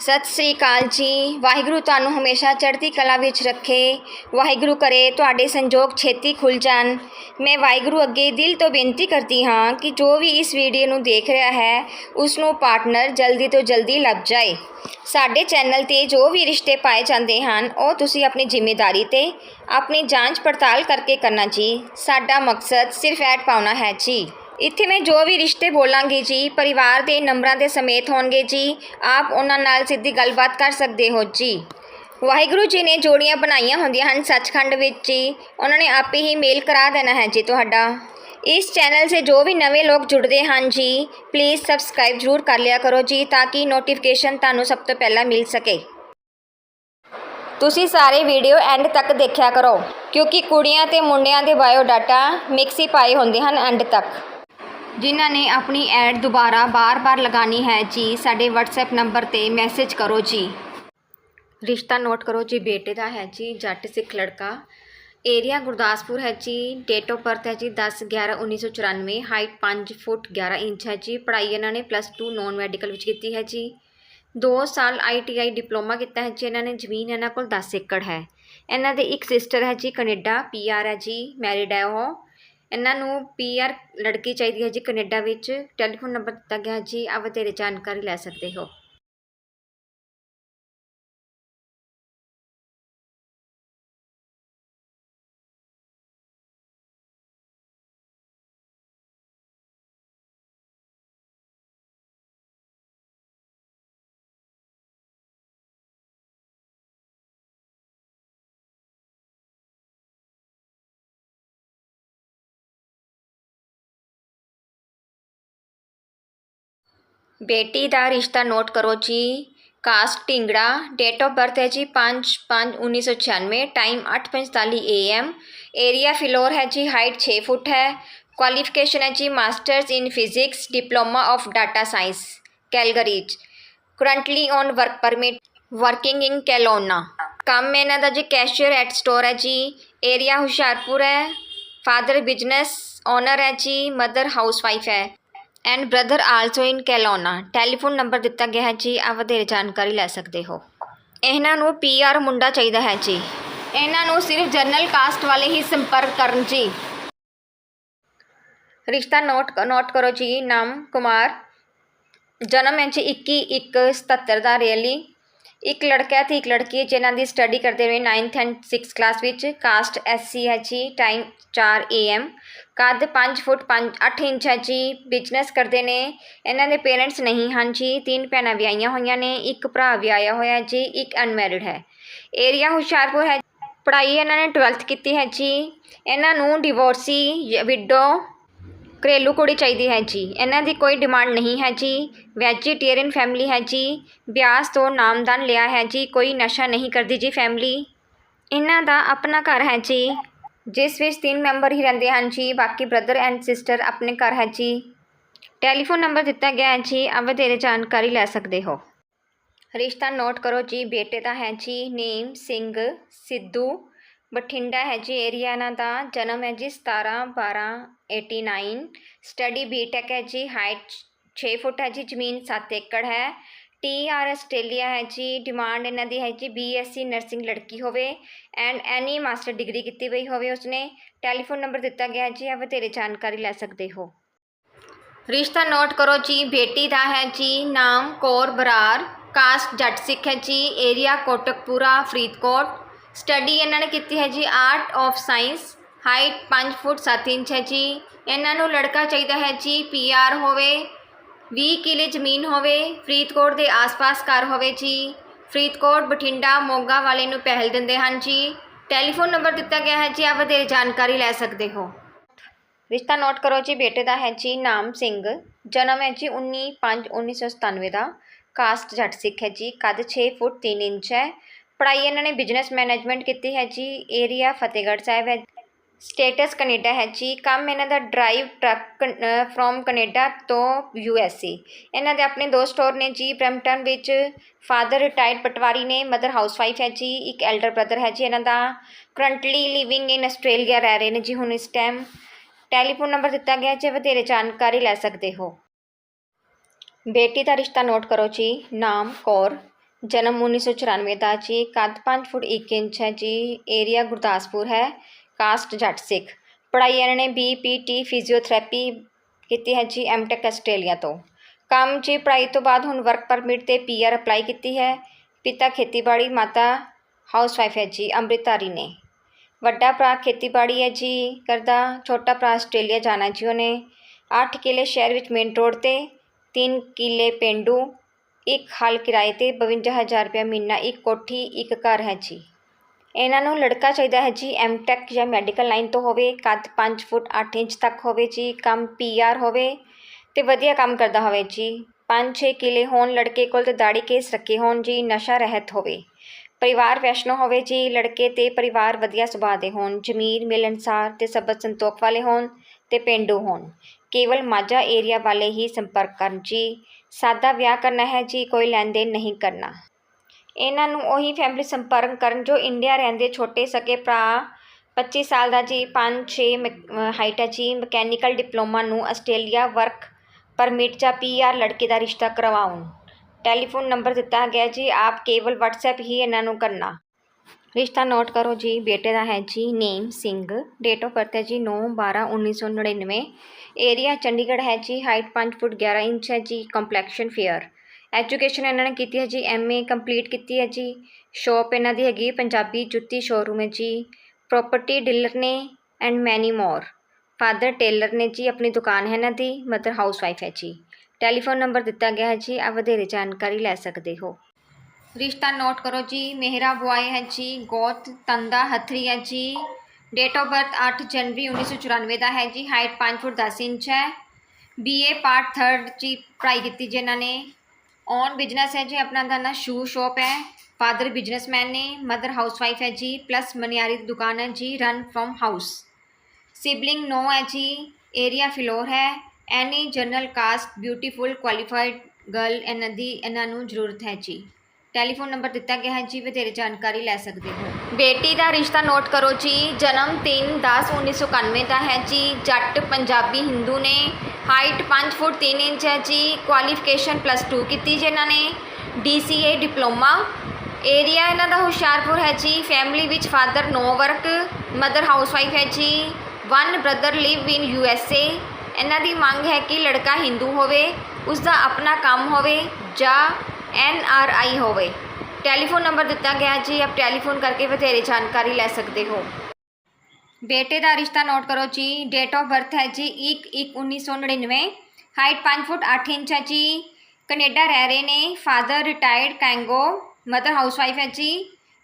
ਸਤਿ ਸ੍ਰੀ ਅਕਾਲ ਜੀ। ਵਾਹਿਗੁਰੂ ਤੁਹਾਨੂੰ ਹਮੇਸ਼ਾ ਚੜ੍ਹਦੀ ਕਲਾ ਵਿੱਚ ਰੱਖੇ। ਵਾਹਿਗੁਰੂ ਕਰੇ ਤੁਹਾਡੇ ਸੰਜੋਗ ਛੇਤੀ ਖੁੱਲ ਜਾਣ। ਮੈਂ ਵਾਹਿਗੁਰੂ ਅੱਗੇ ਦਿਲ ਤੋਂ ਬੇਨਤੀ ਕਰਦੀ ਹਾਂ ਕਿ ਜੋ ਵੀ ਇਸ ਵੀਡੀਓ ਨੂੰ ਦੇਖ ਰਿਹਾ ਹੈ ਉਸ ਨੂੰ ਪਾਰਟਨਰ ਜਲਦੀ ਤੋਂ ਜਲਦੀ ਲੱਭ ਜਾਏ। ਸਾਡੇ ਚੈਨਲ ਤੇ ਜੋ ਵੀ ਰਿਸ਼ਤੇ ਪਾਏ ਜਾਂਦੇ ਹਨ, ਉਹ ਤੁਸੀਂ ਆਪਣੀ ਜ਼ਿੰਮੇਵਾਰੀ ਤੇ ਆਪਣੀ ਜਾਂਚ ਪੜਤਾਲ ਕਰਕੇ ਕਰਨਾ ਜੀ। ਸਾਡਾ ਮਕਸਦ ਸਿਰਫ ਐਡ ਪਾਉਣਾ ਹੈ ਜੀ। ਇੱਥੇ ਮੈਂ ਜੋ ਵੀ ਰਿਸ਼ਤੇ ਬੋਲਾਂਗੀ ਜੀ, ਪਰਿਵਾਰ ਦੇ ਨੰਬਰਾਂ ਦੇ ਸਮੇਤ ਹੋਣਗੇ ਜੀ, ਆਪ ਉਹਨਾਂ ਨਾਲ ਸਿੱਧੀ ਗੱਲਬਾਤ ਕਰ ਸਕਦੇ ਹੋ ਜੀ। ਵਾਹਿਗੁਰੂ ਜੀ ਨੇ ਜੋੜੀਆਂ ਬਣਾਈਆਂ ਹੁੰਦੀਆਂ ਹਨ ਸੱਚਖੰਡ ਵਿੱਚ ਜੀ, ਉਹਨਾਂ ਨੇ ਆਪੇ ਹੀ ਮੇਲ ਕਰਾ ਦੇਣਾ ਹੈ ਜੀ ਤੁਹਾਡਾ। ਇਸ ਚੈਨਲ ਸੇ ਜੋ ਵੀ ਨਵੇਂ ਲੋਕ ਜੁੜਦੇ ਹਨ ਜੀ ਪਲੀਜ਼ ਸਬਸਕ੍ਰਾਈਬ ਜ਼ਰੂਰ ਕਰ ਲਿਆ ਕਰੋ ਜੀ, ਤਾਂ ਕਿ ਨੋਟੀਫਿਕੇਸ਼ਨ ਤੁਹਾਨੂੰ ਸਭ ਤੋਂ ਪਹਿਲਾਂ ਮਿਲ ਸਕੇ। ਤੁਸੀਂ ਸਾਰੇ ਵੀਡੀਓ ਐਂਡ ਤੱਕ ਦੇਖਿਆ ਕਰੋ, ਕਿਉਂਕਿ ਕੁੜੀਆਂ ਤੇ ਮੁੰਡਿਆਂ ਦੇ ਬਾਇਓ ਡਾਟਾ ਮਿਕਸ ਹੀ ਪਾਏ ਹੁੰਦੇ ਹਨ ਐਂਡ ਤੱਕ। ਜਿਨ੍ਹਾਂ ਨੇ ਆਪਣੀ ਐਡ ਦੁਬਾਰਾ ਬਾਰ-ਬਾਰ ਲਗਾਣੀ ਹੈ ਜੀ, ਸਾਡੇ WhatsApp ਨੰਬਰ ਤੇ ਮੈਸੇਜ ਕਰੋ ਜੀ। ਰਿਸ਼ਤਾ ਨੋਟ ਕਰੋ ਜੀ, ਬੇਟੇ ਦਾ ਹੈ ਜੀ, ਜੱਟ ਸਿੱਖ ਲੜਕਾ। ਏਰੀਆ ਗੁਰਦਾਸਪੁਰ ਹੈ ਜੀ ਡੇਟ ਆਫ ਬਰਥ ਹੈ ਜੀ 10 11 1994 ਹਾਈਟ 5 ਫੁੱਟ 11 ਇੰਚ ਹੈ ਜੀ, ਪੜ੍ਹਾਈ ਇਹਨਾਂ ਨੇ ਪਲੱਸ 2 ਨੌਨ ਮੈਡੀਕਲ ਵਿੱਚ ਕੀਤੀ ਹੈ ਜੀ। 2 ਸਾਲ ਆਈਟੀਆਈ ਡਿਪਲੋਮਾ ਕੀਤਾ ਹੈ ਜੀ, ਇਹਨਾਂ ਨੇ ਜ਼ਮੀਨ ਇਹਨਾਂ ਕੋਲ 10 ਏਕੜ ਹੈ। ਇਹਨਾਂ ਦੇ ਇੱਕ ਸਿਸਟਰ ਹੈ ਜੀ, ਕੈਨੇਡਾ ਪੀਆਰ ਹੈ ਜੀ ਮੈਰਿਡ ਹੈ ਉਹ। ਇਹਨਾਂ ਨੂੰ ਪੀਆਰ ਲੜਕੀ ਚਾਹੀਦੀ ਹੈ ਜੀ ਕਨੇਡਾ ਵਿੱਚ। ਟੈਲੀਫੋਨ ਨੰਬਰ ਦਿੱਤਾ ਗਿਆ ਜੀ। ਆਪ ਵਧੇਰੇ ਜਾਣਕਾਰੀ ਲੈ ਸਕਦੇ ਹੋ। ਬੇਟੀ ਦਾ ਰਿਸ਼ਤਾ ਨੋਟ ਕਰੋ ਜੀ caste Dhingra date of birth ਹੈ ਜੀ 5 5 1996 ਟਾਈਮ 8:45 ਏਐਮ ਏਰੀਆ ਫਿਲੋਰ ਹੈ ਜੀ ਹਾਈਟ 6 ਫੁੱਟ ਹੈ ਕੁਆਲੀਫਿਕੇਸ਼ਨ ਹੈ ਜੀ masters in physics diploma of data science Calgary's currently on work permit working in Kelowna ਕੰਮ ਇਹਨਾਂ ਦਾ ਜੀ ਕੈਸ਼ੀਅਰ ਐਟ ਸਟੋਰ ਹੈ ਜੀ ਏਰੀਆ ਹੁਸ਼ਿਆਰਪੁਰ ਹੈ ਫਾਦਰ ਬਿਜ਼ਨਸ ਓਨਰ ਹੈ ਜੀ ਮਦਰ ਹਾਊਸਵਾਈਫ ਹੈ and brother also in Kelowna telephone number ਦਿੱਤਾ ਗਿਆ ਹੈ ਜੀ ਆ ਵਧੇਰੇ ਜਾਣਕਾਰੀ ਲੈ ਸਕਦੇ ਹੋ। ਇਹਨਾਂ ਨੂੰ ਪੀਆਰ ਮੁੰਡਾ ਚਾਹੀਦਾ ਹੈ ਜੀ। ਇਹਨਾਂ ਨੂੰ ਸਿਰਫ ਜਨਰਲ ਕਾਸਟ ਵਾਲੇ ਹੀ ਸੰਪਰਕ ਕਰਨ ਜੀ। ਰਿਸ਼ਤਾ ਨੋਟ ਨੋਟ ਕਰੋ ਜੀ, ਨਾਮ ਕੁਮਾਰ। ਜਨਮ ਹੈ ਜੀ 21 1 77 ਦਾ ਰੇਲੀ ਇੱਕ ਲੜਕਾ ਹੈ ਤੇ ਇੱਕ ਲੜਕੀ ਹੈ, ਜਿਨ੍ਹਾਂ ਦੀ ਸਟੱਡੀ ਕਰਦੇ ਹੋਏ 9th ਐਂਡ 6th ਕਲਾਸ ਵਿੱਚ ਕਾਸਟ ਐਸਸੀ ਹੈ ਜੀ ਟਾਈਮ 4 ਏਐਮ ਕੱਦ 5 ਫੁੱਟ 5 8 ਇੰਚ ਹੈ ਜੀ। ਬਿਜ਼ਨਸ ਕਰਦੇ ਨੇ। ਇਹਨਾਂ ਦੇ ਪੇਰੈਂਟਸ ਨਹੀਂ ਹਨ ਜੀ। ਤਿੰਨ ਭੈਣਾਂ ਵਿਆਹੀਆਂ ਹੋਈਆਂ ਨੇ। ਇੱਕ ਭਰਾ ਵਿਆਹਿਆ ਹੋਇਆ ਜੀ। ਇੱਕ ਅਨਮੈਰਿਡ ਹੈ। ਏਰੀਆ ਹੁਸ਼ਿਆਰਪੁਰ ਹੈ। ਪੜ੍ਹਾਈ ਇਹਨਾਂ ਨੇ 12th ਕੀਤੀ ਹੈ ਜੀ। ਇਹਨਾਂ ਨੂੰ ਡਿਵੋਰਸੀ ਵਿਡੋ ਘਰੇਲੂ ਕੁੜੀ ਚਾਹੀਦੀ ਹੈ ਜੀ। ਇਹਨਾਂ ਦੀ ਕੋਈ ਡਿਮਾਂਡ ਨਹੀਂ ਹੈ ਜੀ। ਵੈਜੀਟੇਰੀਅਨ ਫੈਮਿਲੀ ਹੈ ਜੀ। ਬਿਆਸ ਤੋਂ ਨਾਮਦਾਨ ਲਿਆ ਹੈ ਜੀ। ਕੋਈ ਨਸ਼ਾ ਨਹੀਂ ਕਰਦੀ ਜੀ ਫੈਮਿਲੀ ਇਹਨਾਂ ਦਾ ਆਪਣਾ ਘਰ ਹੈ ਜੀ। ਜਿਸ ਵਿੱਚ ਤਿੰਨ ਮੈਂਬਰ ਹੀ ਰਹਿੰਦੇ ਹਨ ਜੀ। ਬਾਕੀ ਬ੍ਰਦਰ ਐਂਡ ਸਿਸਟਰ ਆਪਣੇ ਘਰ ਹੈ ਜੀ। ਟੈਲੀਫੋਨ ਨੰਬਰ ਦਿੱਤਾ ਗਿਆ ਹੈ ਜੀ। ਆ ਵਧੇਰੇ ਜਾਣਕਾਰੀ ਲੈ ਸਕਦੇ ਹੋ। ਰਿਸ਼ਤਾ ਨੋਟ ਕਰੋ ਜੀ। ਬੇਟੇ ਦਾ ਹੈ ਜੀ। ਨੇਮ ਸਿੰਘ, ਸਿੱਧੂ। ਬਠਿੰਡਾ ਹੈ ਜੀ। ਏਰੀਆ ਇਹਨਾਂ ਦਾ। ਜਨਮ ਹੈ ਜੀ 17 12 89 ਸਟੱਡੀ ਬੀਟੈਕ ਹੈ ਜੀ ਹਾਈਟ 6 ਫੁੱਟ ਹੈ ਜੀ ਜ਼ਮੀਨ 7 ਏਕੜ ਹੈ ਟੀ ਆਰ ਆਸਟ੍ਰੇਲੀਆ ਹੈ ਜੀ ਡਿਮਾਂਡ ਇਹਨਾਂ ਦੀ ਹੈ ਜੀ ਬੀਐਸਸੀ ਨਰਸਿੰਗ ਲੜਕੀ ਹੋਵੇ ਐਂਡ ਐਨੀ ਮਾਸਟਰ ਡਿਗਰੀ ਕੀਤੀ ਹੋਈ ਹੋਵੇ ਉਸਨੇ ਟੈਲੀਫੋਨ ਨੰਬਰ ਦਿੱਤਾ ਗਿਆ ਜੀ ਆ ਵਧੇਰੇ ਜਾਣਕਾਰੀ ਲੈ ਸਕਦੇ ਹੋ ਰਿਸ਼ਤਾ ਨੋਟ ਕਰੋ ਜੀ ਬੇਟੀ ਦਾ ਹੈ ਜੀ ਨਾਮ ਕੌਰ ਬਰਾਰ ਕਾਸਟ ਜੱਟ ਸਿੱਖ ਹੈ ਜੀ ਏਰੀਆ ਕੋਟਕਪੂਰਾ ਫਰੀਦਕੋਟ ਸਟੱਡੀ ਇਹਨਾਂ ਨੇ ਕੀਤੀ ਹੈ ਜੀ art of science height 5 foot 7 inch ਹੈ ਜੀ। ਇਹਨਾਂ ਨੂੰ ਲੜਕਾ ਚਾਹੀਦਾ ਹੈ ਜੀ ਪੀਆਰ ਹੋਵੇ 20 ਕਿਲੇ ਜ਼ਮੀਨ ਹੋਵੇ, ਫਰੀਦਕੋਟ ਦੇ ਆਸ-ਪਾਸ ਘਰ ਹੋਵੇ ਜੀ। ਫਰੀਦਕੋਟ, ਬਠਿੰਡਾ, ਮੋਗਾ ਵਾਲੇ ਨੂੰ ਪਹਿਲ ਦਿੰਦੇ ਹਨ ਜੀ। ਟੈਲੀਫੋਨ ਨੰਬਰ ਦਿੱਤਾ ਗਿਆ ਹੈ ਜੀ ਆਪ ਵਧੇਰੇ ਜਾਣਕਾਰੀ ਲੈ ਸਕਦੇ ਹੋ। ਰਿਸ਼ਤਾ ਨੋਟ ਕਰੋ ਜੀ, ਬੇਟੇ ਦਾ ਹੈ ਜੀ, ਨਾਮ ਸਿੰਘ। ਜਨਮ ਹੈ ਜੀ 19 5 1997 ਦਾ। ਕਾਸਟ ਜੱਟ ਸਿੱਖ ਹੈ ਜੀ, ਕੱਦ 6 ਫੁੱਟ 3 ਇੰਚ ਹੈ। ਪੜ੍ਹਾਈ ਇਹਨਾਂ ਨੇ ਬਿਜ਼ਨਸ ਮੈਨੇਜਮੈਂਟ ਕੀਤੀ ਹੈ ਜੀ ਏਰੀਆ ਫਤਿਹਗੜ੍ਹ ਸਾਹਿਬ ਹੈ। ਸਟੇਟਸ ਕਨੇਡਾ ਹੈ ਜੀ। ਕੰਮ ਇਹਨਾਂ ਦਾ ਡਰਾਈਵ ਟਰੱਕ ਫਰੋਮ ਕਨੇਡਾ ਤੋਂ ਯੂ ਐੱਸ ਏ। ਇਹਨਾਂ ਦੇ ਆਪਣੇ ਦੋ ਸਟੋਰ ਨੇ ਜੀ। ਬ੍ਰੈਂਪਟਨ ਵਿੱਚ ਫਾਦਰ ਰਿਟਾਇਰਡ ਪਟਵਾਰੀ ਨੇ, ਮਦਰ ਹਾਊਸਵਾਈਫ ਹੈ ਜੀ, ਇੱਕ ਐਲਡਰ ਬ੍ਰਦਰ ਹੈ ਜੀ ਇਹਨਾਂ ਦਾ। ਕਰੰਟਲੀ ਲਿਵਿੰਗ ਇਨ ਆਸਟ੍ਰੇਲੀਆ ਰਹਿ ਰਹੇ ਨੇ ਜੀ ਹੁਣ ਇਸ ਟਾਈਮ। ਟੈਲੀਫੋਨ ਨੰਬਰ ਦਿੱਤਾ ਗਿਆ ਜੇ ਵਧੇਰੇ ਜਾਣਕਾਰੀ ਲੈ ਸਕਦੇ ਹੋ। ਬੇਟੀ ਦਾ ਰਿਸ਼ਤਾ ਨੋਟ ਕਰੋ ਜੀ। ਨਾਮ ਕੌਰ। ਜਨਮ 1994 ਦਾ ਜੀ। ਕੱਦ 5 ਫੁੱਟ 1 ਇੰਚ ਹੈ ਜੀ। ਏਰੀਆ ਗੁਰਦਾਸਪੁਰ ਹੈ। ਕਾਸਟ ਜੱਟ ਸਿੱਖ। ਪੜ੍ਹਾਈ ਇਹਨਾਂ ਨੇ ਬੀ, ਪੀ, ਟੀ, ਫਿਜ਼ੀਓਥੈਰੇਪੀ ਕੀਤੀ ਹੈ ਜੀ ਐਮਟੈਕ ਆਸਟ੍ਰੇਲੀਆ ਤੋਂ। ਕੰਮ ਜੀ ਪੜ੍ਹਾਈ ਤੋਂ ਬਾਅਦ ਹੁਣ ਵਰਕ ਪਰਮਿਟ ਤੇ ਪੀਆਰ ਅਪਲਾਈ ਕੀਤੀ ਹੈ। ਪਿਤਾ ਖੇਤੀਬਾੜੀ, ਮਾਤਾ ਹਾਊਸਵਾਈਫ ਹੈ ਜੀ, ਅੰਮ੍ਰਿਤਧਾਰੀ ਨੇ। ਵੱਡਾ ਭਰਾ ਖੇਤੀਬਾੜੀ ਹੈ ਜੀ ਕਰਦਾ, ਛੋਟਾ ਭਰਾ ਆਸਟ੍ਰੇਲੀਆ ਜਾਣਾ ਜੀ ਉਹਨੇ। 8 ਕਿੱਲੇ ਸ਼ਹਿਰ ਵਿੱਚ ਮੇਨ ਰੋਡ ਤੇ 3 ਕਿੱਲੇ ਪਿੰਡੂ, ਇੱਕ ਹਲ ਕਿਰਾਏ ਤੇ 52000 ਰੁਪਏ ਮਹੀਨਾ, ਇੱਕ ਕੋਠੀ, ਇੱਕ ਘਰ ਹੈ ਜੀ। ਇਹਨਾਂ ਨੂੰ ਲੜਕਾ ਚਾਹੀਦਾ ਹੈ ਜੀ ਐਮਟੈਕ ਜਾਂ ਮੈਡੀਕਲ ਲਾਈਨ ਤੋਂ ਹੋਵੇ, ਕੱਦ 5 ਫੁੱਟ 8 ਇੰਚ ਤੱਕ ਹੋਵੇ ਜੀ, ਕੰਮ ਪੀਆਰ ਹੋਵੇ ਤੇ ਵਧੀਆ ਕੰਮ ਕਰਦਾ ਹੋਵੇ ਜੀ। 5-6 ਕਿਲੇ ਹੋਣ ਲੜਕੇ ਕੋਲ ਤੇ ਦਾੜੀ ਕੇਸ ਰੱਖੇ ਹੋਣ ਜੀ, ਨਸ਼ਾ ਰਹਿਤ ਹੋਵੇ। ਪਰਿਵਾਰ ਵੈਸ਼ਨੋ ਹੋਵੇ ਜੀ, ਲੜਕੇ ਤੇ ਪਰਿਵਾਰ ਵਧੀਆ ਸੁਭਾਅ ਦੇ ਹੋਣ, ਜ਼ਮੀਰ ਮਿਲਣਸਾਰ ਤੇ ਸਬਤ ਸੰਤੋਖ ਵਾਲੇ ਹੋਣ ਤੇ ਪਿੰਡੂ ਹੋਣ। ਕੇਵਲ ਮਾਝਾ ਏਰੀਆ ਵਾਲੇ ਹੀ ਸੰਪਰਕ ਕਰਨ ਜੀ। ਸਾਦਾ ਵਿਆਹ ਕਰਨਾ ਹੈ ਜੀ, ਕੋਈ ਲੈਣ ਦੇਣ ਨਹੀਂ ਕਰਨਾ। ਇਹਨਾਂ ਨੂੰ ਉਹੀ ਫੈਮਿਲੀ ਸੰਪਰਕ ਕਰਨ ਜੋ ਇੰਡੀਆ ਰਹਿੰਦੇ ਛੋਟੇ ਸਕੇ ਭਰਾ। 25 ਸਾਲ ਦਾ ਜੀ 5-6 ਹਾਈਟ ਹੈ ਜੀ ਮਕੈਨੀਕਲ ਡਿਪਲੋਮਾ ਨੂੰ ਆਸਟ੍ਰੇਲੀਆ ਵਰਕ ਪਰਮਿਟ ਜਾਂ ਪੀਆਰ ਲੜਕੇ ਦਾ ਰਿਸ਼ਤਾ ਕਰਵਾਉਣ। ਟੈਲੀਫੋਨ ਨੰਬਰ ਦਿੱਤਾ ਗਿਆ ਜੀ, ਆਪ ਕੇਵਲ WhatsApp ਹੀ ਇਹਨਾਂ ਨੂੰ ਕਰਨਾ। ਰਿਸ਼ਤਾ ਨੋਟ ਕਰੋ ਜੀ, ਬੇਟੇ ਦਾ ਹੈ ਜੀ name Singh. Date of birth ਹੈ ਜੀ 9 12 1999 ਏਰੀਆ ਚੰਡੀਗੜ੍ਹ ਹੈ ਜੀ ਹਾਈਟ 5 ਫੁੱਟ 11 ਇੰਚ ਹੈ ਜੀ ਕੰਪਲੈਕਸ਼ਨ ਫੇਅਰ ਐਜੂਕੇਸ਼ਨ ਇਹਨਾਂ ਨੇ ਕੀਤੀ ਹੈ ਜੀ ਐਮਏ ਕੰਪਲੀਟ ਕੀਤੀ ਹੈ ਜੀ। ਸ਼ੋਪ ਇਹਨਾਂ ਦੀ ਹੈਗੀ ਪੰਜਾਬੀ ਜੁੱਤੀ ਸ਼ੋਰੂਮ ਹੈ ਜੀ। ਪ੍ਰੋਪਰਟੀ ਡੀਲਰ ਨੇ and many more father tailor ਨੇ ਜੀ ਆਪਣੀ ਦੁਕਾਨ ਹੈ ਇਹਨਾਂ ਦੀ ਮਦਰ ਹਾਊਸਵਾਈਫ ਹੈ ਜੀ। ਟੈਲੀਫੋਨ ਨੰਬਰ ਦਿੱਤਾ ਗਿਆ ਹੈ ਜੀ ਆ ਵਧੇਰੇ ਜਾਣਕਾਰੀ ਲੈ ਸਕਦੇ ਹੋ। ਰਿਸ਼ਤਾ ਨੋਟ ਕਰੋ ਜੀ, ਮੇਹਰਾ ਬੁਆਏ ਹੈ ਜੀ, ਗੋਤ ਤੰਦਾ ਹਥਰੀ ਹੈ ਜੀ। ਡੇਟ ਆਫ ਬਰਥ 8 ਜਨਵਰੀ 1994 ਦਾ ਹੈ ਜੀ ਹਾਈਟ 5 ਫੁੱਟ 10 ਇੰਚ ਹੈ। ਬੀਏ ਪਾਰਟ 3rd ਜੀ, ਪੜ੍ਹਾਈ ਕੀਤੀ ਜੀ ਇਹਨਾਂ ਨੇ। ਔਨ ਬਿਜ਼ਨਸ ਹੈ ਜੀ ਆਪਣਾ ਦਾ ਨਾ ਸ਼ੂ ਸ਼ਾਪ ਹੈ ਫਾਦਰ ਬਿਜ਼ਨਸਮੈਨ ਨੇ ਮਦਰ ਹਾਊਸਵਾਈਫ ਹੈ ਜੀ ਪਲੱਸ ਮਨਿਆਰੀ ਦੀ ਦੁਕਾਨ ਹੈ ਜੀ run farm house sibling no ਹੈ ਜੀ ਏਰੀਆ ਫਿਲੋਰ ਹੈ any general caste beautiful qualified girl ਇਹਨਾਂ ਦੀ ਇਹਨਾਂ ਨੂੰ ਜ਼ਰੂਰਤ ਹੈ ਜੀ ਟੈਲੀਫੋਨ ਨੰਬਰ ਦਿੱਤਾ ਗਿਆ ਹੈ ਜੀ ਵਧੇਰੇ ਜਾਣਕਾਰੀ ਲੈ ਸਕਦੇ ਹੋ ਬੇਟੀ ਦਾ ਰਿਸ਼ਤਾ ਨੋਟ ਕਰੋ ਜੀ ਜਨਮ 3 10 1991 ਦਾ ਹੈ ਜੀ ਜੱਟ ਪੰਜਾਬੀ ਹਿੰਦੂ ਨੇ ਹਾਈਟ 5 ਫੁੱਟ 3 ਇੰਚ ਹੈ ਜੀ ਕੁਆਲੀਫਿਕੇਸ਼ਨ ਪਲੱਸ 2 ਕੀਤੀ ਜੀ ਇਹਨਾਂ ਨੇ DCA ਡਿਪਲੋਮਾ। ਏਰੀਆ ਇਹਨਾਂ ਦਾ ਹੁਸ਼ਿਆਰਪੁਰ ਹੈ ਜੀ ਫੈਮਿਲੀ ਵਿੱਚ father no work mother housewife ਹੈ ਜੀ one brother live in U S A ਇਹਨਾਂ ਦੀ ਮੰਗ ਹੈ ਕਿ ਲੜਕਾ ਹਿੰਦੂ ਹੋਵੇ ਉਸ ਦਾ ਆਪਣਾ ਕੰਮ ਹੋਵੇ ਜਾਂ ਐਨ ਆਰ ਆਈ ਹੋਵੇ। ਟੈਲੀਫੋਨ ਨੰਬਰ ਦਿੱਤਾ ਗਿਆ ਜੀ, ਆਪ ਟੈਲੀਫੋਨ ਕਰਕੇ ਵਧੇਰੇ ਜਾਣਕਾਰੀ ਲੈ ਸਕਦੇ ਹੋ। ਬੇਟੇ ਦਾ ਰਿਸ਼ਤਾ ਨੋਟ ਕਰੋ ਜੀ ਡੇਟ ਆਫ ਬਰਥ ਹੈ ਜੀ 1 1 1999 ਹਾਈਟ 5 ਫੁੱਟ 8 ਇੰਚ ਹੈ ਜੀ, ਕੈਨੇਡਾ ਰਹਿ ਰਹੇ ਨੇ ਫਾਦਰ ਰਿਟਾਇਰਡ ਕੈਂਗੋ ਮਦਰ ਹਾਊਸਵਾਈਫ ਹੈ ਜੀ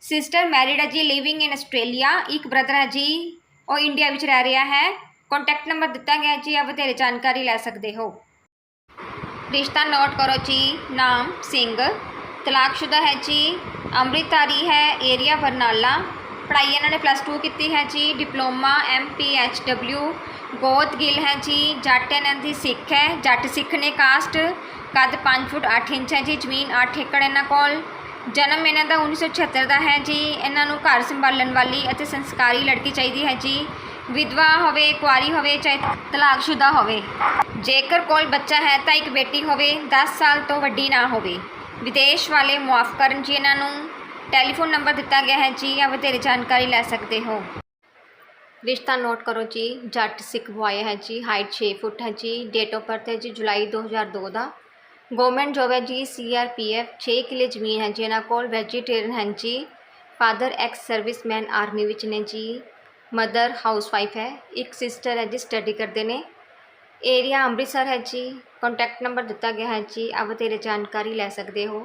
ਸਿਸਟਰ ਮੈਰਿਡ ਹੈ ਜੀ ਲਿਵਿੰਗ ਇਨ ਆਸਟ੍ਰੇਲੀਆ ਇੱਕ ਬ੍ਰਦਰ ਹੈ ਜੀ, ਉਹ ਇੰਡੀਆ ਵਿੱਚ ਰਹਿ ਰਿਹਾ ਹੈ ਕੰਟੈਕਟ ਨੰਬਰ ਦਿੱਤਾ ਗਿਆ ਜੀ ਆ ਵਧੇਰੇ ਜਾਣਕਾਰੀ ਲੈ ਸਕਦੇ ਹੋ। ਰਿਸ਼ਤਾ ਨੋਟ ਕਰੋ ਜੀ, ਨਾਮ ਸਿੰਘ, ਤਲਾਕਸ਼ੁਦਾ ਹੈ ਜੀ, ਅੰਮ੍ਰਿਤਧਾਰੀ ਹੈ ਏਰੀਆ ਬਰਨਾਲਾ ਪੜ੍ਹਾਈ ਇਹਨਾਂ ਨੇ ਪਲੱਸ 2 ਕੀਤੀ ਹੈ ਜੀ, diploma M P H W ਗੋਤ ਗਿੱਲ ਹੈ ਜੀ, ਜੱਟ ਇਹਨਾਂ ਦੀ ਸਿੱਖ ਹੈ, ਜੱਟ ਸਿੱਖ ਨੇ ਕਾਸਟ ਕੱਦ 5 ਫੁੱਟ 8 ਇੰਚ ਹੈ ਜੀ, ਜ਼ਮੀਨ 8 ਏਕੜ ਇਹਨਾਂ ਕੋਲ। ਜਨਮ ਇਹਨਾਂ ਦਾ 1976 ਦਾ ਹੈ ਜੀ, ਇਹਨਾਂ ਨੂੰ ਘਰ ਸੰਭਾਲਣ ਵਾਲੀ ਅਤੇ ਸੰਸਕਾਰੀ ਲੜਕੀ ਚਾਹੀਦੀ ਹੈ ਜੀ। ਵਿਧਵਾ ਹੋਵੇ, ਕੁਆਰੀ ਹੋਵੇ, ਚਾਹੇ ਤਲਾਕਸ਼ੁਦਾ ਹੋਵੇ। ਜੇਕਰ ਕੋਲ ਬੱਚਾ ਹੈ ਤਾਂ ਇੱਕ ਬੇਟੀ ਹੋਵੇ 10 ਸਾਲ ਤੋਂ ਵੱਡੀ ਨਾ ਹੋਵੇ। ਵਿਦੇਸ਼ ਵਾਲੇ ਮੁਆਫ ਕਰਨ ਜੀ ਇਹਨਾਂ ਨੂੰ। ਟੈਲੀਫੋਨ ਨੰਬਰ ਦਿੱਤਾ ਗਿਆ ਹੈ। ਜੀ ਜਾਂ ਵਧੇਰੇ ਜਾਣਕਾਰੀ ਲੈ ਸਕਦੇ ਹੋ। ਰਿਸ਼ਤਾ ਨੋਟ ਕਰੋ ਜੀ, ਜੱਟ ਸਿੱਖ ਬੁਆਏ ਹੈ ਜੀ, ਹਾਈਟ 6 ਫੁੱਟ ਹੈ ਜੀ ਡੇਟ ਆਫ ਬਰਥ ਹੈ ਜੀ, ਜੁਲਾਈ 2002 ਦਾ ਗਵਰਨਮੈਂਟ ਜੋਬ ਹੈ ਜੀ ਸੀਆਰਪੀਐਫ 6 ਕਿਲੇ ਜ਼ਮੀਨ ਹੈ ਜੀ, ਇਹਨਾਂ ਕੋਲ ਵੈਜੀਟੇਰੀਅਨ ਹੈ ਜੀ। ਫਾਦਰ ਐਕਸ ਸਰਵਿਸਮੈਨ ਆਰਮੀ ਵਿੱਚ ਨੇ ਜੀ। ਮਦਰ ਹਾਊਸਵਾਈਫ ਹੈ, ਇੱਕ ਸਿਸਟਰ ਹੈ ਜੀ ਸਟੱਡੀ ਕਰਦੇ ਨੇ। ਏਰੀਆ ਅੰਮ੍ਰਿਤਸਰ ਹੈ ਜੀ ਕੰਟੈਕਟ ਨੰਬਰ ਦਿੱਤਾ ਗਿਆ ਹੈ ਜੀ ਆ ਵਧੇਰੇ ਜਾਣਕਾਰੀ ਲੈ ਸਕਦੇ ਹੋ।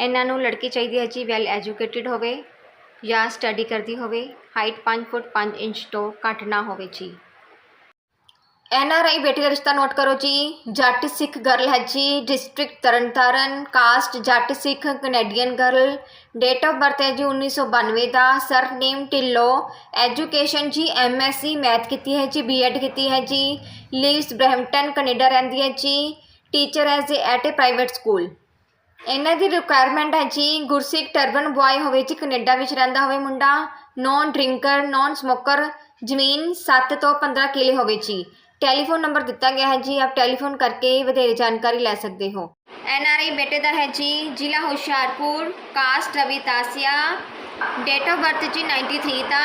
ਇਹਨਾਂ ਨੂੰ ਲੜਕੀ ਚਾਹੀਦੀ ਹੈ ਜੀ ਵੈਲ ਐਜੂਕੇਟਿਡ ਹੋਵੇ ਜਾਂ ਸਟੱਡੀ ਕਰਦੀ ਹੋਵੇ ਹਾਈਟ 5 ਫੁੱਟ 5 ਇੰਚ ਤੋਂ ਘੱਟ ਨਾ ਹੋਵੇ ਜੀ। ਐਨ ਆਰ ਆਈ ਬੇਟੀ ਦਾ ਰਿਸ਼ਤਾ ਨੋਟ ਕਰੋ ਜੀ। ਜੱਟ ਸਿੱਖ ਗਰਲ ਹੈ ਜੀ। District Tarn Taran caste Jatt Sikh Canadian girl date of birth ਹੈ ਜੀ 1992 ਦਾ। ਸਰਨੇਮ ਢਿੱਲੋ। ਐਜੂਕੇਸ਼ਨ ਜੀ ਐਮਐਸਸੀ ਮੈਥ ਕੀਤੀ ਹੈ ਜੀ ਬੀ ਐਡ ਕੀਤੀ ਹੈ ਜੀ। ਲਿਵਸ ਬ੍ਰੈਂਪਟਨ ਕੈਨੇਡਾ ਰਹਿੰਦੀ ਹੈ ਜੀ। Teacher as at a private school ਇਹਨਾਂ ਦੀ ਰਿਕੁਆਇਰਮੈਂਟ ਹੈ ਜੀ, ਗੁਰਸਿੱਖ ਟਰਬਨ ਬੁਆਏ ਹੋਵੇ ਜੀ, ਕੈਨੇਡਾ ਵਿੱਚ ਰਹਿੰਦਾ ਹੋਵੇ ਮੁੰਡਾ ਨੌਨ ਡਰਿੰਕਰ ਨੌਨ ਸਮੋਕਰ ਜ਼ਮੀਨ 7 ਤੋਂ 15 ਕਿਲੇ ਹੋਵੇ ਜੀ। ਟੈਲੀਫੋਨ ਨੰਬਰ ਦਿੱਤਾ ਗਿਆ ਹੈ ਜੀ, ਆਪ ਟੈਲੀਫੋਨ ਕਰਕੇ ਵਧੇਰੇ ਜਾਣਕਾਰੀ ਲੈ ਸਕਦੇ ਹੋ। ਐਨ ਆਰ ਆਈ ਬੇਟੇ ਦਾ ਹੈ ਜੀ, ਜ਼ਿਲ੍ਹਾ Hoshiarpur caste Ravidasia date of birth ਜੀ 93 ਦਾ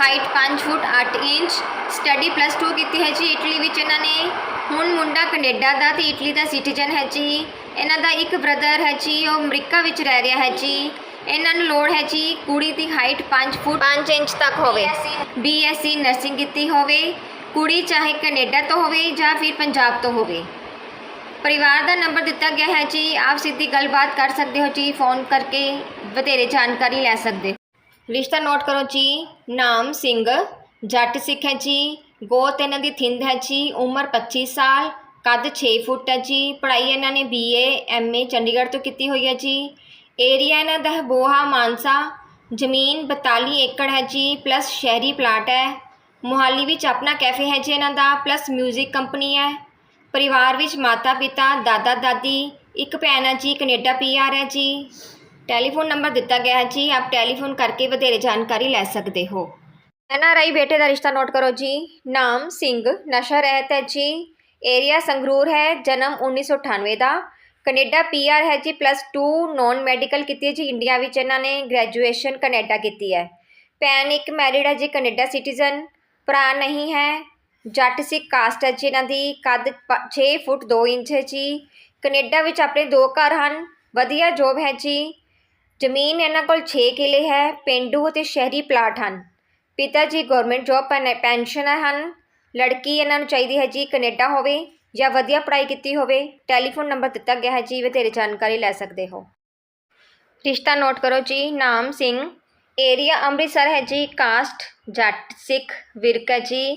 height 5 foot 8 inch study plus 2 ਕੀਤੀ ਹੈ ਜੀ ਇਟਲੀ ਵਿੱਚ ਇਹਨਾਂ ਨੇ। ਹੁਣ ਮੁੰਡਾ ਕੈਨੇਡਾ ਦਾ ਤੇ ਇਟਲੀ ਦਾ ਸਿਟੀਜ਼ਨ ਹੈ ਜੀ। ਇਹਨਾਂ ਦਾ ਇੱਕ ਬ੍ਰਦਰ ਹੈ ਜੀ ਉਹ ਅਮਰੀਕਾ ਵਿੱਚ ਰਹਿ ਰਿਹਾ ਹੈ ਜੀ। ਇਹਨਾਂ ਨੂੰ ਲੋੜ ਹੈ ਜੀ ਕੁੜੀ ਦੀ ਹਾਈਟ 5 ਫੁੱਟ 5 ਇੰਚ ਤੱਕ ਹੋਵੇ। ਬੀਐਸਸੀ ਨਰਸਿੰਗ ਕੀਤੀ ਹੋਵੇ ਕੁੜੀ ਚਾਹੇ ਕੈਨੇਡਾ ਤੋਂ ਹੋਵੇ ਜਾਂ ਫਿਰ ਪੰਜਾਬ ਤੋਂ ਹੋਵੇ। ਪਰਿਵਾਰ ਦਾ ਨੰਬਰ ਦਿੱਤਾ ਗਿਆ ਹੈ ਜੀ ਆਪ ਸਿੱਧੀ ਗੱਲਬਾਤ ਕਰ ਸਕਦੇ ਹੋ ਜੀ ਫੋਨ ਕਰਕੇ ਵਧੇਰੇ ਜਾਣਕਾਰੀ ਲੈ ਸਕਦੇ ਰਿਸ਼ਤਾ ਨੋਟ ਕਰੋ ਜੀ ਨਾਮ ਸਿੰਘ ਜੱਟ ਸਿੱਖ ਹੈ ਜੀ ਗੋਤ ਇਹਨਾਂ ਦੀ ਥਿੰਦ ਹੈ ਜੀ ਉਮਰ 25 ਸਾਲ ਕੱਦ 6 ਫੁੱਟ ਹੈ ਜੀ। ਪੜ੍ਹਾਈ ਇਹਨਾਂ ਨੇ ਬੀਏ ਐਮਏ ਚੰਡੀਗੜ੍ਹ ਤੋਂ ਕੀਤੀ ਹੋਈ ਹੈ ਜੀ। ਏਰੀਆ ਇਹਨਾਂ ਦਾ ਹੈ ਬੋਹਾ, ਮਾਨਸਾ, ਜ਼ਮੀਨ 42 ਏਕੜ ਹੈ ਜੀ ਪਲੱਸ ਸ਼ਹਿਰੀ ਪਲਾਟ ਹੈ। ਮੁਹਾਲੀ ਵਿੱਚ ਆਪਣਾ ਕੈਫੇ ਹੈ ਜੀ ਇਹਨਾਂ ਦਾ ਪਲੱਸ 뮤직 ਕੰਪਨੀ ਹੈ। ਪਰਿਵਾਰ ਵਿੱਚ ਮਾਤਾ ਪਿਤਾ ਦਾਦਾ, ਦਾਦੀ, ਇੱਕ ਭੈਣ ਹੈ ਜੀ, ਕੈਨੇਡਾ ਪੀਆਰ ਹੈ ਜੀ। ਟੈਲੀਫੋਨ ਨੰਬਰ ਦਿੱਤਾ ਗਿਆ ਹੈ ਜੀ, ਆਪ ਟੈਲੀਫੋਨ ਕਰਕੇ ਵਧੇਰੇ ਜਾਣਕਾਰੀ ਲੈ ਸਕਦੇ ਹੋ। ਐਨ ਆਰ ਬੇਟੇ ਦਾ ਰਿਸ਼ਤਾ ਨੋਟ ਕਰੋ ਜੀ। ਨਾਮ ਸਿੰਘ, ਨਸ਼ਾ ਰਹਿਤ ਹੈ ਜੀ। ਏਰੀਆ ਸੰਗਰੂਰ ਹੈ, ਜਨਮ 1998 ਦਾ। ਕੈਨੇਡਾ ਪੀਆਰ ਹੈ ਜੀ ਪਲੱਸ 2 ਨੌਨ ਮੈਡੀਕਲ ਕੀਤੀ ਹੈ ਜੀ, ਇੰਡੀਆ ਵਿੱਚ ਇਹਨਾਂ ਨੇ ਗ੍ਰੈਜੂਏਸ਼ਨ ਕੈਨੇਡਾ ਕੀਤੀ ਹੈ। ਭੈਣ ਇੱਕ ਮੈਰਿਡ ਹੈ ਜੀ, ਕੈਨੇਡਾ ਸਿਟੀਜ਼ਨ ਭਰਾ ਨਹੀਂ ਹੈ, ਜੱਟ ਸਿੱਖ ਕਾਸਟ ਹੈ ਜੀ ਇਹਨਾਂ ਦੀ, ਕੱਦ 6 ਫੁੱਟ 2 ਇੰਚ ਹੈ ਜੀ। ਕੈਨੇਡਾ ਵਿੱਚ ਆਪਣੇ ਦੋ ਘਰ ਹਨ, ਵਧੀਆ ਜੋਬ ਹੈ ਜੀ। ਜ਼ਮੀਨ ਇਹਨਾਂ ਕੋਲ 6 ਕਿੱਲੇ ਹੈ, ਪਿੰਡੂ ਅਤੇ ਸ਼ਹਿਰੀ ਪਲਾਟ ਹਨ। ਪਿਤਾ ਜੀ ਗਵਰਨਮੈਂਟ ਜੋਬ ਪੈਨਸ਼ਨਰ ਹਨ। ਲੜਕੀ ਇਹਨਾਂ ਨੂੰ ਚਾਹੀਦੀ ਹੈ ਜੀ ਕੈਨੇਡਾ ਹੋਵੇ ਜਾਂ ਵਧੀਆ ਪੜ੍ਹਾਈ ਕੀਤੀ ਹੋਵੇ, ਟੈਲੀਫੋਨ ਨੰਬਰ ਦਿੱਤਾ ਗਿਆ ਹੈ ਜੀ ਵਧੇਰੇ ਜਾਣਕਾਰੀ ਲੈ ਸਕਦੇ ਹੋ। ਰਿਸ਼ਤਾ ਨੋਟ ਕਰੋ ਜੀ, ਨਾਮ ਸਿੰਘ। ਏਰੀਆ ਅੰਮ੍ਰਿਤਸਰ ਹੈ ਜੀ, ਕਾਸਟ ਜੱਟ ਸਿੱਖ ਵਿਰਕ ਹੈ ਜੀ।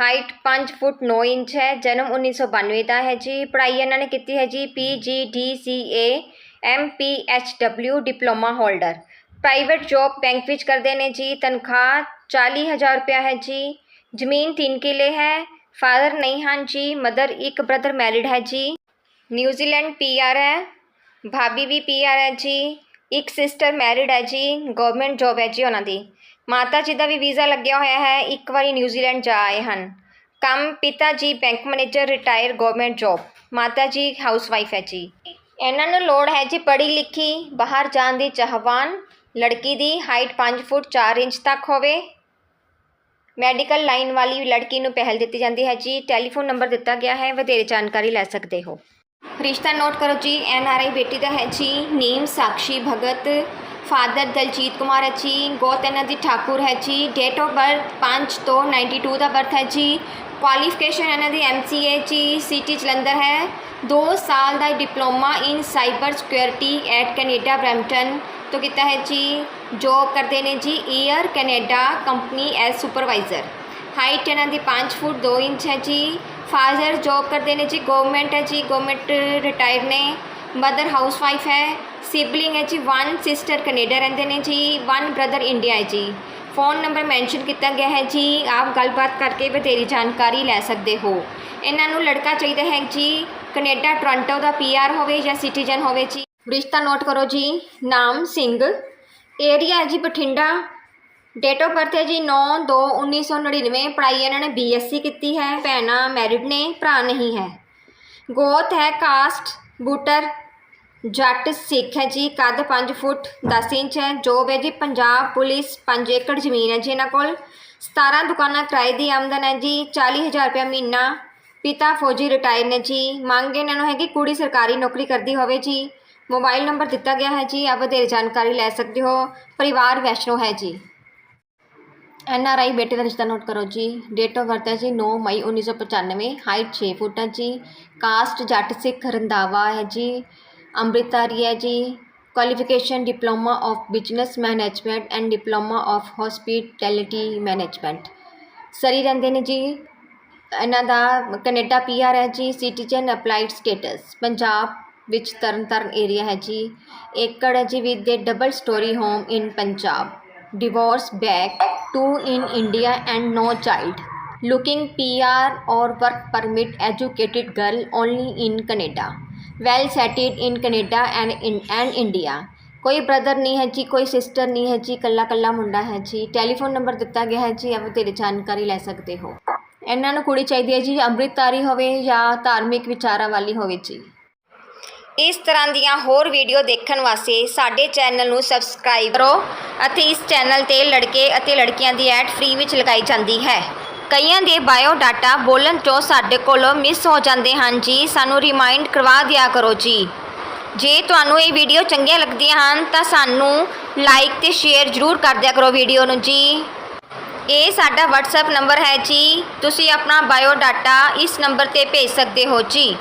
ਹਾਈਟ 5 ਫੁੱਟ 9 ਇੰਚ ਹੈ, ਜਨਮ 1992 ਦਾ ਹੈ ਜੀ। ਪੜ੍ਹਾਈ ਇਹਨਾਂ ਨੇ ਕੀਤੀ ਹੈ ਜੀ, P G D C A, M P H W diploma holder. Private job bank ਵਿੱਚ ਕਰਦੇ ਨੇ ਜੀ, ਤਨਖਾਹ 40000 ਰੁਪਇਆ ਹੈ ਜੀ। ਜ਼ਮੀਨ 3 ਕਿੱਲੇ ਹੈ। ਫਾਦਰ ਨਹੀਂ ਹਨ ਜੀ ਮਦਰ ਇੱਕ ਬ੍ਰਦਰ ਮੈਰਿਡ ਹੈ ਜੀ। ਨਿਊਜ਼ੀਲੈਂਡ ਪੀਆਰ ਹੈ। ਭਾਬੀ ਵੀ ਪੀਆਰ ਹੈ ਜੀ। ਇੱਕ ਸਿਸਟਰ ਮੈਰਿਡ ਹੈ ਜੀ। ਗਵਰਨਮੈਂਟ ਜੌਬ ਹੈ ਜੀ ਉਹਨਾਂ ਦੀ। ਮਾਤਾ ਜੀ ਦਾ ਵੀ ਵੀਜ਼ਾ ਲੱਗਿਆ ਹੋਇਆ ਹੈ। ਇੱਕ ਵਾਰੀ ਨਿਊਜ਼ੀਲੈਂਡ ਜਾ ਆਏ ਹਨ। ਕੰਮ ਪਿਤਾ ਜੀ bank manager retire government job ਮਾਤਾ ਜੀ ਹਾਊਸਵਾਈਫ ਹੈ ਜੀ। ਇਹਨਾਂ ਨੂੰ ਲੋੜ ਹੈ ਜੀ ਪੜ੍ਹੀ ਲਿਖੀ। ਬਾਹਰ ਜਾਣ ਦੀ ਚਾਹਵਾਨ। ਲੜਕੀ ਦੀ ਹਾਈਟ 5 ਫੁੱਟ 4 ਇੰਚ ਤੱਕ ਹੋਵੇ। ਮੈਡੀਕਲ ਲਾਈਨ ਵਾਲੀ ਲੜਕੀ ਨੂੰ ਪਹਿਲ ਦਿੱਤੀ ਜਾਂਦੀ ਹੈ ਜੀ। ਟੈਲੀਫੋਨ ਨੰਬਰ ਦਿੱਤਾ ਗਿਆ ਹੈ, ਵਧੇਰੇ ਜਾਣਕਾਰੀ ਲੈ ਸਕਦੇ ਹੋ। ਰਿਸ਼ਤਾ ਨੋਟ ਕਰੋ ਜੀ, ਐਨ ਆਰ ਆਈ ਬੇਟੀ ਦਾ ਹੈ ਜੀ। ਨੇਮ, ਸਾਕਸ਼ੀ, ਭਗਤ, ਫਾਦਰ ਦਲਜੀਤ ਕੁਮਾਰ ਹੈ ਜੀ। ਗੋਤ ਇਹਨਾਂ ਦੀ ਠਾਕੁਰ ਹੈ ਜੀ। ਡੇਟ ਆਫ ਬਰਥ 5 ਤੋਂ 92 ਦਾ ਬਰਥ ਹੈ ਜੀ। ਕੁਆਲੀਫਿਕੇਸ਼ਨ ਇਹਨਾਂ ਦੀ ਐਮ ਸੀ ਏ ਜੀ। ਸਿਟੀ ਜਲੰਧਰ ਹੈ। 2 ਸਾਲ ਦਾ diploma in cyber security at Canada Brampton ਤੋਂ ਕੀਤਾ ਹੈ ਜੀ ਜੋਬ ਕਰਦੇ ਨੇ ਜੀ air Canada company as supervisor height ਇਹਨਾਂ ਦੀ 5 ਫੁੱਟ 2 ਇੰਚ ਹੈ ਜੀ। ਫਾਦਰ ਜੋਬ ਕਰਦੇ ਨੇ ਜੀ ਗਵਰਨਮੈਂਟ ਹੈ ਜੀ ਗਵਰਨਮੈਂਟ ਰਿਟਾਇਰ ਨੇ। ਮਦਰ ਹਾਊਸਵਾਈਫ ਹੈ। ਸਿਬਲਿੰਗ ਹੈ ਜੀ ਵਨ ਸਿਸਟਰ ਕੈਨੇਡਾ ਰਹਿੰਦੇ ਨੇ ਜੀ ਵਨ ਬ੍ਰਦਰ ਇੰਡੀਆ ਹੈ ਜੀ। ਫੋਨ ਨੰਬਰ ਮੈਂਸ਼ਨ ਕੀਤਾ ਗਿਆ ਹੈ ਜੀ, ਆਪ ਗੱਲਬਾਤ ਕਰਕੇ ਵਧੇਰੀ ਜਾਣਕਾਰੀ ਲੈ ਸਕਦੇ ਹੋ। ਇਹਨਾਂ ਨੂੰ ਲੜਕਾ ਚਾਹੀਦਾ ਹੈ ਜੀ ਕੈਨੇਡਾ ਟੋਰਾਂਟੋ ਦਾ ਪੀਆਰ ਹੋਵੇ ਜਾਂ ਸਿਟੀਜ਼ਨ ਹੋਵੇ ਜੀ। ਰਿਸ਼ਤਾ ਨੋਟ ਕਰੋ ਜੀ, ਨਾਮ ਸਿੰਘ। ਏਰੀਆ ਹੈ ਜੀ ਬਠਿੰਡਾ। ਡੇਟ ਆਫ ਬਰਥ ਹੈ ਜੀ 9 2 1999 ਪੜ੍ਹਾਈ ਇਹਨਾਂ ਨੇ ਬੀਐਸਸੀ ਕੀਤੀ ਹੈ। ਭੈਣਾਂ ਮੈਰਿਡ ਨੇ, ਭਰਾ ਨਹੀਂ ਹੈ। ਗੋਤ ਹੈ ਕਾਸਟ ਬੂਟਰ। ਜੱਟ ਸਿੱਖ ਹੈ ਜੀ, ਕੱਦ 5 ਫੁੱਟ 10 ਇੰਚ ਹੈ। ਜੋਬ ਹੈ ਜੀ ਪੰਜਾਬ ਪੁਲਿਸ 5 ਏਕੜ ਜ਼ਮੀਨ ਹੈ ਜੀ ਇਹਨਾਂ ਕੋਲ। 17 ਦੁਕਾਨਾਂ ਕਿਰਾਏ ਦੀ ਆਮਦਨ ਹੈ ਜੀ 40000 ਰੁਪਏ ਮਹੀਨਾ। ਪਿਤਾ ਫੌਜੀ ਰਿਟਾਇਰ ਨੇ ਜੀ। ਮੰਗ ਇਹਨਾਂ ਨੂੰ ਹੈਗੀ ਕੁੜੀ ਸਰਕਾਰੀ ਨੌਕਰੀ ਕਰਦੀ ਹੋਵੇ ਜੀ। ਮੋਬਾਈਲ ਨੰਬਰ ਦਿੱਤਾ ਗਿਆ ਹੈ ਜੀ, ਆਪ ਵਧੇਰੇ ਜਾਣਕਾਰੀ ਲੈ ਸਕਦੇ ਹੋ। ਪਰਿਵਾਰ ਵੈਸ਼ਨੋ ਹੈ ਜੀ। ਐਨ ਆਰ ਆਈ ਬੇਟੇ ਦਾ ਰਿਸ਼ਤਾ ਨੋਟ ਕਰੋ ਜੀ। ਡੇਟ ਆਫ ਬਰਥ ਹੈ ਜੀ 9 ਮਈ 1995 ਹਾਈਟ 6 ਫੁੱਟ ਹੈ ਜੀ। ਕਾਸਟ ਜੱਟ ਸਿੱਖ ਰੰਧਾਵਾ ਹੈ ਜੀ। ਅੰਮ੍ਰਿਤਾਰੀ ਹੈ ਜੀ। Qualification diploma of business management and diploma of hospitality management Surrey ਰਹਿੰਦੇ ਨੇ ਜੀ। ਇਹਨਾਂ ਦਾ ਕੈਨੇਡਾ ਪੀਆਰ ਹੈ ਜੀ। ਸਿਟੀਜ਼ਨ ਅਪਲਾਈਡ ਸਟੇਟਸ ਪੰਜਾਬ ਵਿੱਚ ਤਰਨਤਾਰਨ ਏਰੀਆ ਹੈ ਜੀ ਏਕੜ ਹੈ ਜੀ with the double storey home in Punjab divorce back to in India and no child. Looking PR or work permit educated girl only in Canada. Well settled in Canada and in, and India. ਕੋਈ brother ਨਹੀਂ ਹੈ ਜੀ, ਕੋਈ sister ਨਹੀਂ ਹੈ ਜੀ ਕੱਲਾ ਕੱਲਾ ਮੁੰਡਾ ਹੈ ਜੀ ਟੈਲੀਫੋਨ ਨੰਬਰ ਦਿੱਤਾ ਗਿਆ ਹੈ ਜੀ ਆਪ ਤੇਰੇ ਜਾਣਕਾਰੀ ਲੈ ਸਕਦੇ ਹੋ ਇਹਨਾਂ ਨੂੰ ਕੁੜੀ ਚਾਹੀਦੀ ਹੈ ਜੀ, ਅੰਮ੍ਰਿਤਧਾਰੀ ਹੋਵੇ ਜਾਂ ਧਾਰਮਿਕ ਵਿਚਾਰਾਂ ਵਾਲੀ ਹੋਵੇ ਜੀ ਇਸ ਤਰ੍ਹਾਂ ਦੀਆਂ ਹੋਰ ਵੀਡੀਓ ਦੇਖਣ ਵਾਸਤੇ ਸਾਡੇ ਚੈਨਲ ਨੂੰ ਸਬਸਕ੍ਰਾਈਬ ਕਰੋ ਅਤੇ ਇਸ ਚੈਨਲ ਤੇ ਲੜਕੇ ਅਤੇ ਲੜਕੀਆਂ ਦੀ ਐਡ ਫ੍ਰੀ ਵਿੱਚ ਲਗਾਈ ਜਾਂਦੀ ਹੈ। ਕਈਆਂ ਦੇ ਬਾਇਓ ਡਾਟਾ ਬੋਲਣ ਤੋਂ ਸਾਡੇ ਕੋਲੋਂ ਮਿਸ ਹੋ ਜਾਂਦੇ ਹਨ। ਜੀ, ਸਾਨੂੰ ਰਿਮਾਈਂਡ ਕਰਵਾ ਦਿਆ ਕਰੋ ਜੀ। ਜੇ ਤੁਹਾਨੂੰ ਇਹ ਵੀਡੀਓ ਚੰਗੀਆਂ ਲੱਗਦੀਆਂ ਹਨ, ਤਾਂ ਸਾਨੂੰ ਲਾਈਕ ਤੇ ਸ਼ੇਅਰ ਜ਼ਰੂਰ ਕਰ ਦਿਆ ਕਰੋ ਵੀਡੀਓ ਨੂੰ ਜੀ। ਇਹ ਸਾਡਾ WhatsApp ਨੰਬਰ ਹੈ ਜੀ। ਤੁਸੀਂ ਆਪਣਾ ਬਾਇਓ ਡਾਟਾ ਇਸ ਨੰਬਰ ਤੇ ਭੇਜ ਸਕਦੇ ਹੋ ਜੀ।